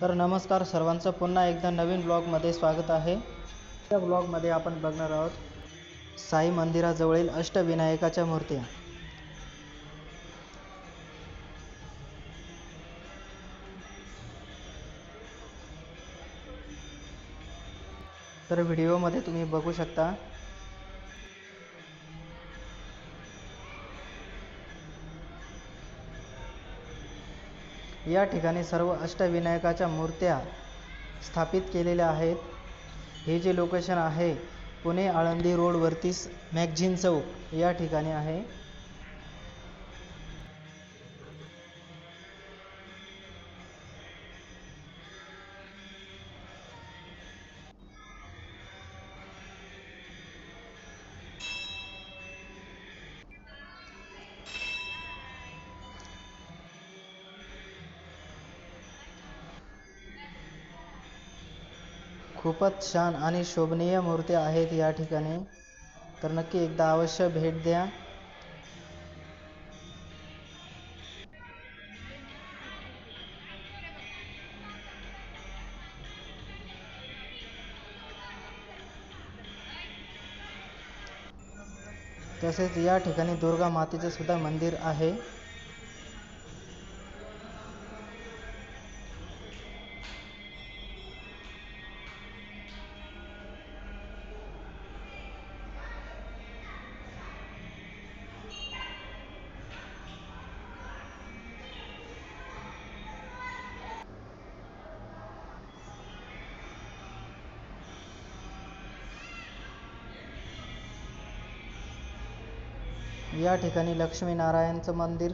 तर नमस्कार सर्वांचं. पुन्हा एकदा नवीन ब्लॉगमध्ये स्वागत आहे. या ब्लॉगमध्ये आपण बघणार आहोत साई मंदिराजवळील अष्टविनायकाच्या मूर्त्या तर व्हिडिओमध्ये तुम्ही बघू शकता या ठिकाणी सर्व अष्टविनायकाच्या मूर्त्या स्थापित केलेल्या आहेत. हे जे लोकेशन आहे पुणे आळंदी रोडवरती मॅगझिन चौक या ठिकाणी आहे. खूपच छान आणि शोभनीय मूर्त्या आहेत या ठिकाणी. तर नक्की एकदा अवश्य भेट द्या. तसेच या ठिकाणी दुर्गा मातेचे सुद्धा मंदिर आहे. या ठिकाणी लक्ष्मीनारायणचं मंदिर